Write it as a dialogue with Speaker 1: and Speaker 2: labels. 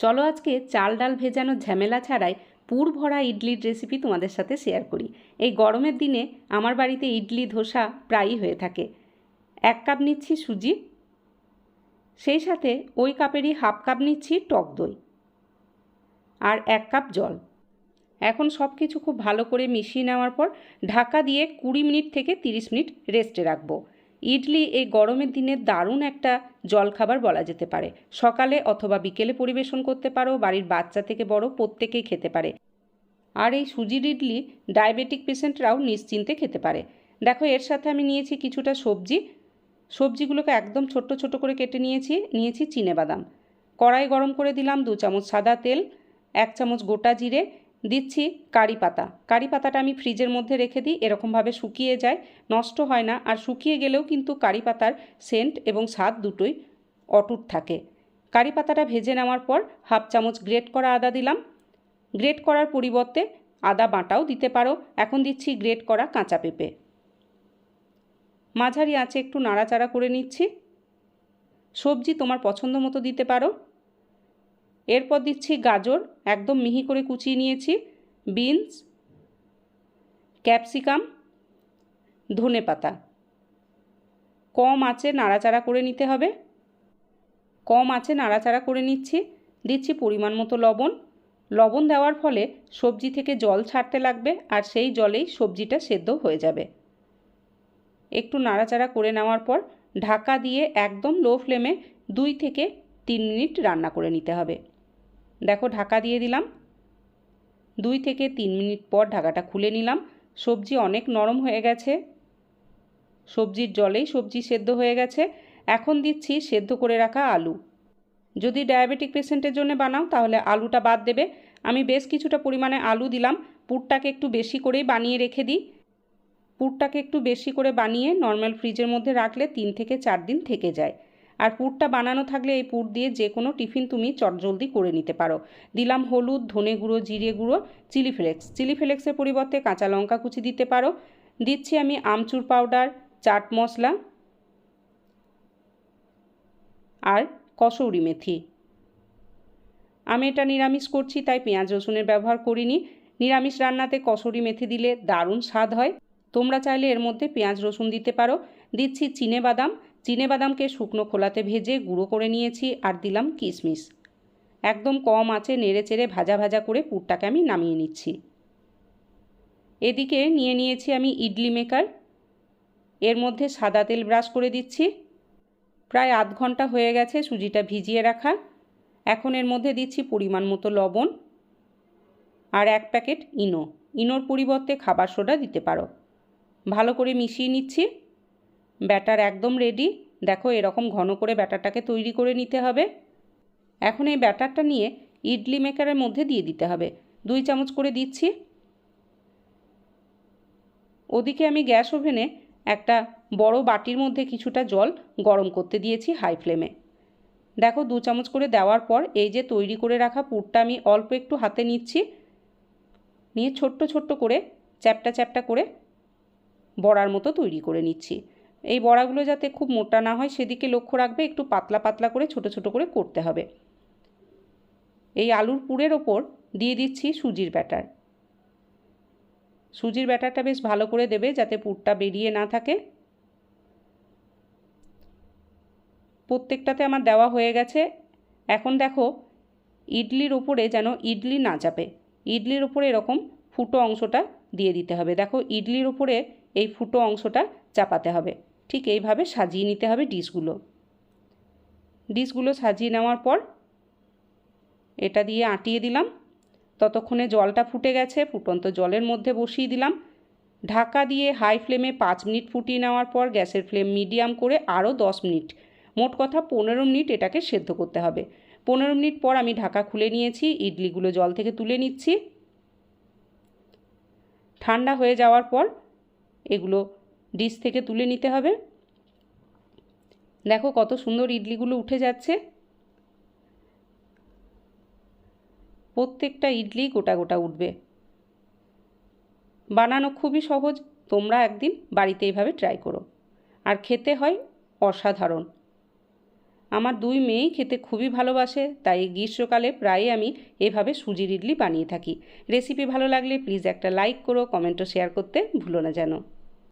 Speaker 1: চলো আজকে চাল ডাল ভেজানোর ঝামেলা ছাড়াই পুর ভরা ইডলির রেসিপি তোমাদের সাথে শেয়ার করি। এই গরমের দিনে আমার বাড়িতে ইডলি, ধোসা প্রায়ই হয়ে থাকে। এক কাপ নিচ্ছি সুজি, সেই সাথে ওই কাপেরই হাফ কাপ নিচ্ছি টক দই আর এক কাপ জল। এখন সব কিছু খুব ভালো করে মিশিয়ে নেওয়ার পর ঢাকা দিয়ে কুড়ি মিনিট থেকে তিরিশ মিনিট রেস্টে রাখব। ইডলি এই গরমের দিনে দারুণ একটা জলখাবার বলা যেতে পারে। সকালে অথবা বিকেলে পরিবেশন করতে পারো, বাড়ির বাচ্চা থেকে বড় প্রত্যেকেই খেতে পারে। আর এই সুজির ইডলি ডায়াবেটিক পেশেন্টরাও নিশ্চিন্তে খেতে পারে। দেখো, এর সাথে আমি নিয়েছি কিছুটা সবজি। সবজিগুলোকে একদম ছোট্ট ছোট করে কেটে নিয়েছি নিয়েছি বাদাম। কড়াই গরম করে দিলাম দু চামচ সাদা তেল, এক চামচ গোটা জিরে দিচ্ছি কারি পাতা। কারি পাতাটা আমি ফ্রিজের মধ্যে রেখে দিই, এরকমভাবে শুকিয়ে যায়, নষ্ট হয় না। আর শুকিয়ে গেলেও কিন্তু কারি পাতার সেন্ট এবং স্বাদ দুটোই অটুট থাকে। কারি পাতাটা ভেজে নেওয়ার পর হাফ চামচ গ্রেট করা আদা দিলাম। গ্রেট করার পরিবর্তে আদা বাটাও দিতে পারো। এখন দিচ্ছি গ্রেট করা কাঁচা পেঁপে। মাঝারি আঁচে একটু নাড়াচাড়া করে নিচ্ছি। সবজি তোমার পছন্দ মতো দিতে পারো। এরপর দিচ্ছি গাজর, একদম মিহি করে কুচিয়ে নিয়েছি, বিনস, ক্যাপসিকাম, ধনে পাতা। কম আঁচে নাড়াচাড়া করে নিতে হবে। কম আঁচে নাড়াচাড়া করে নিচ্ছি, দিচ্ছি পরিমাণ মতো লবণ। লবণ দেওয়ার ফলে সবজি থেকে জল ছাড়তে লাগবে আর সেই জলেই সবজিটা সেদ্ধ হয়ে যাবে। একটু নাড়াচাড়া করে নেওয়ার পর ঢাকা দিয়ে একদম লো ফ্লেমে দুই থেকে তিন মিনিট রান্না করে নিতে হবে। দেখো ঢাকা দিয়ে দিলাম। দুই থেকে তিন মিনিট পর ঢাকাটা খুলে নিলাম। সবজি অনেক নরম হয়ে গেছে। সবজির জলেই সবজি সেদ্ধ হয়ে গেছে। এখন দিচ্ছি সেদ্ধ করে রাখা আলু। যদি ডায়াবেটিক পেশেন্টের জন্য বানাও, তাহলে আলুটা বাদ দেবে। আমি বেশ কিছুটা পরিমাণে আলু দিলাম। পুরটাকে একটু বেশি করেই বানিয়ে রেখে দিই। পুরটাকে একটু বেশি করে বানিয়ে নর্মাল ফ্রিজের মধ্যে রাখলে তিন থেকে চার দিন থেকে যায়। আর পুরটা বানানো থাকলে এই পুর দিয়ে যে কোনো টিফিন তুমি চটজলদি করে নিতে পারো। দিলাম হলুদ, ধনে গুঁড়ো, জিরে গুঁড়ো, চিলি ফ্লেক্স। চিলি ফ্লেক্সের পরিবর্তে কাঁচা লঙ্কা কুচি দিতে পারো। দিচ্ছি আমি আমচুর পাউডার, চাট মশলা আর কসৌরি মেথি। আমি এটা নিরামিষ করছি, তাই পেঁয়াজ রসুনের ব্যবহার করিনি। নিরামিষ রান্নাতে কসৌরি মেথি দিলে দারুণ স্বাদ হয়। তোমরা চাইলে এর মধ্যে পেঁয়াজ রসুন দিতে পারো। দিচ্ছি চিনে বাদাম বাদামকে শুকনো খোলাতে ভেজে গুঁড়ো করে নিয়েছি আর দিলাম কিশমিশ। একদম কম আঁচে নেড়ে চেড়ে ভাজা ভাজা করে পুরটাকে আমি নামিয়ে নিচ্ছি। এদিকে নিয়ে নিয়েছি আমি ইডলি মেকার। এর মধ্যে সাদা তেল ব্রাশ করে দিচ্ছি। প্রায় আধ ঘণ্টা হয়ে গেছে সুজিটা ভিজিয়ে রাখা। এখন এর মধ্যে দিচ্ছি পরিমাণ মতো লবণ আর এক প্যাকেট ইনো। ইনোর পরিবর্তে খাবার সোডা দিতে পারো। ভালো করে মিশিয়ে নিচ্ছি। ব্যাটার একদম রেডি দেখো এরকম ঘন করে ব্যাটারটাকে তৈরি করে নিতে হবে। এখন এই ব্যাটারটা নিয়ে ইডলি মেকারের মধ্যে দিয়ে দিতে হবে। দুই চামচ করে দিচ্ছি। ওদিকে আমি গ্যাস ওভেনে একটা বড় বাটির মধ্যে কিছুটা জল গরম করতে দিয়েছি হাই ফ্লেমে। দেখো দু চামচ করে দেওয়ার পর এই যে তৈরি করে রাখা পুরটা আমি অল্প একটু হাতে নিচ্ছি। নিয়ে ছোট্ট ছোট্ট করে চ্যাপটা চ্যাপটা করে বড়ার মতো তৈরি করে নিচ্ছি। এই বড়াগুলো যাতে খুব মোটা না হয় সেদিকে লক্ষ্য রাখবে একটু পাতলা পাতলা করে, ছোট ছোট করে করতে হবে। এই আলুর পুরের ওপর দিয়ে দিচ্ছি সুজির ব্যাটার। সুজির ব্যাটারটা বেশ ভালো করে দেবে যাতে পুরটা বেরিয়ে না থাকে। প্রত্যেকটাতে আমার দেওয়া হয়ে গেছে। এখন দেখো, ইডলির ওপরে যেন ইডলি না চাপে। ইডলির ওপরে এরকম ফুটো অংশটা দিয়ে দিতে হবে। দেখো, ইডলির ওপরে এই ফুটো অংশটা চাপাতে হবে। ঠিক এইভাবে সাজিয়ে নিতে হবে ডিশগুলো। ডিশগুলো সাজিয়ে নেওয়ার পর এটা দিয়ে আটিয়ে দিলাম। ততক্ষণে জলটা ফুটে গেছে, ফুটন্ত জলের মধ্যে বসিয়ে দিলাম। ঢাকা দিয়ে হাই ফ্লেমে পাঁচ মিনিট ফুটিয়ে নেওয়ার পর গ্যাসের ফ্লেম মিডিয়াম করে আরও দশ মিনিট, মোট কথা পনেরো মিনিট এটাকে সেদ্ধ করতে হবে। পনেরো মিনিট পর আমি ঢাকা খুলে নিয়েছি, ইডলিগুলো জল থেকে তুলে নিচ্ছি। ঠান্ডা হয়ে যাওয়ার পর এগুলো ডিশ থেকে তুলে নিতে হবে। দেখো কত সুন্দর ইডলিগুলো উঠে যাচ্ছে। প্রত্যেকটা ইডলি গোটা গোটা উঠবে। বানানো খুবই সহজ, তোমরা একদিন বাড়িতে এইভাবে ট্রাই করো। আর খেতে হয় অসাধারণ। আমার দুই মেয়েই খেতে খুবই ভালোবাসে, তাই গ্রীষ্মকালে প্রায় আমি এভাবে সুজির ইডলি বানিয়ে থাকি। রেসিপি ভালো লাগলে প্লিজ একটা লাইক করো কমেন্টও শেয়ার করতে ভুলো না যেন।